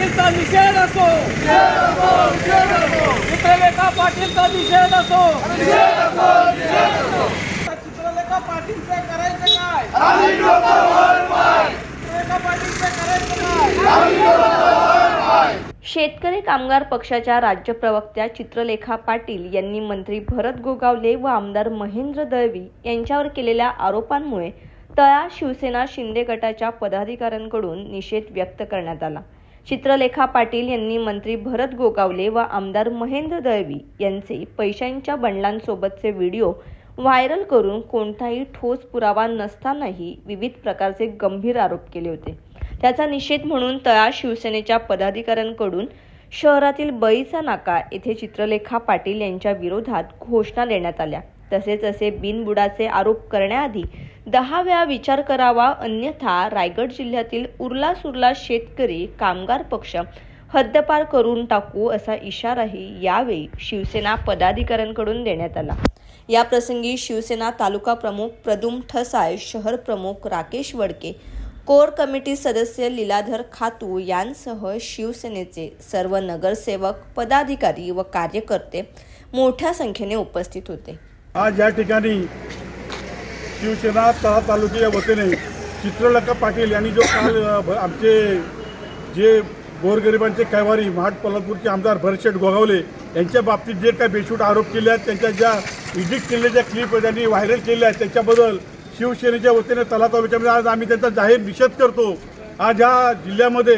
पाटीलचा निषेध असो. चित्रलेखा पाटीलचा निषेध असो. चित्रलेखा पाटीलचे करायचे काय? शेतकरी कामगार पक्षाच्या राज्य प्रवक्त्या चित्रलेखा पाटील यांनी मंत्री भरत गोगावले व आमदार महेंद्र दळवी यांच्यावर केलेल्या आरोपांमुळे तळा शिवसेना शिंदे गटाच्या पदाधिकाऱ्यांकडून निषेध व्यक्त करण्यात आला. चित्रलेखा पाटील यांनी मंत्री भरत गोगावले व आमदार महेंद्र दळवी यांचे पैशांच्या बंडलांसोबतचे व्हिडिओ व्हायरल करून कोणताही ठोस पुरावा नसतानाही विविध प्रकारचे गंभीर आरोप केले होते. त्याचा निषेध म्हणून तळा शिवसेनेच्या पदाधिकाऱ्यांकडून शहरातील बळीचा नाका येथे चित्रलेखा पाटील यांच्या विरोधात घोषणा देण्यात आल्या. तसेच असे बिनबुडाचे आरोप करण्याआधी दहा वेळा विचार करावा अन्यथा रायगड जिल्ह्यातील उरला सुरला शेतकरी कामगार पक्ष हद्दपार करून टाकू असा इशाराही यावेळी शिवसेना पदाधिकाऱ्यांकडून देण्यात आला. या प्रसंगी शिवसेना तालुका प्रमुख प्रदुम ठसाय शहर प्रमुख राकेश वडके कोर कमिटी सदस्य लीलाधर खातू यांसह शिवसेनेचे सर्व नगरसेवक पदाधिकारी व कार्यकर्ते मोठ्या संख्येने उपस्थित होते. आज या ठिकाणी शिवसेना तळा तालुक्याच्या वतीने चित्रलका पाटील यांनी जो काल आमचे जे गोरगरिबांचे कैवारी महाड पोलादपूरचे आमदार भरशेठ गोगावले यांच्या बाबतीत जे काही बेशूट आरोप केले आहेत त्यांच्या ज्या एडिट केलेल्या ज्या क्लिप त्यांनी व्हायरल केल्या आहेत त्याच्याबद्दल शिवसेनेच्या वतीने तला तालुक्यामध्ये आज आम्ही त्यांचा जाहीर निषेध करतो. आज ह्या जिल्ह्यामध्ये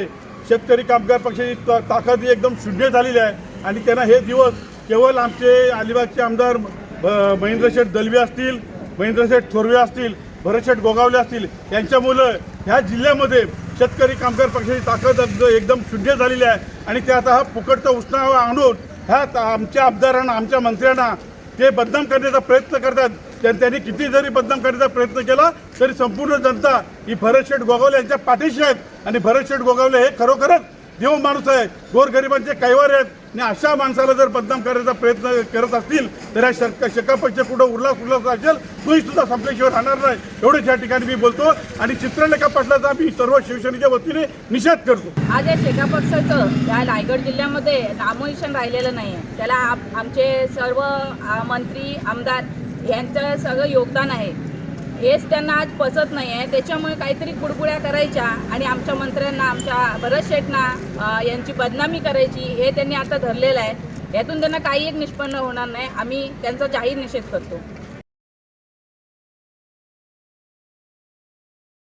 शेतकरी कामगार पक्षाची त- ताकद ही एकदम शून्य झालेली आहे आणि त्यांना हे दिवस केवळ आमचे अलिबागचे आमदार महेंद्रशेठ दलवी असतील महेंद्रशेठ थोरवे असतील भरतशेठ गोगावले असतील यांच्यामुळं ह्या जिल्ह्यामध्ये शेतकरी कामगार पक्षाची ताकद एकदम शून्य झालेली आहे. आणि ते आता हा फुकटचा उष्णावा आणून ह्या त- आमच्या आमदारांना आमच्या मंत्र्यांना ते बदनाम करण्याचा प्रयत्न करतात. त्या- त्यांनी किती जरी बदनाम करण्याचा प्रयत्न केला तरी संपूर्ण जनता ही भरतशेठ गोगावले यांच्या पाठीशी आहेत. आणि भरतशेठ गोगावले हे खरोखरच देव माणूस आहे. गोरगरिबांचे कैवार आहेत. आणि अशा माणसाला जर बदनाम करायचा प्रयत्न करत असतील तर या शक शकापेक्षा कुठं उरला उरला असेल तोही सुद्धा संपल्याशिवाय राहणार नाही. एवढंच या ठिकाणी मी बोलतो. आणि चित्रलेखा पाटलाचा मी सर्व शिवसेनेच्या वतीने निषेध करतो. आज या शेका पक्षाचं या रायगड जिल्ह्यामध्ये नामोनिशन राहिलेलं नाही आहे त्याला आमचे सर्व मंत्री आमदार यांचं सगळं योगदान आहे. हेच त्यांना आज पचत नाही आहे त्याच्यामुळे काहीतरी कुडकुड्या करायच्या आणि आमच्या मंत्र्यांना आमच्या भरत शेठना यांची बदनामी करायची हे त्यांनी आता धरलेलं आहे. यातून त्यांना काही एक निष्पन्न होणार नाही. आम्ही त्यांचा जाहीर निषेध करतो.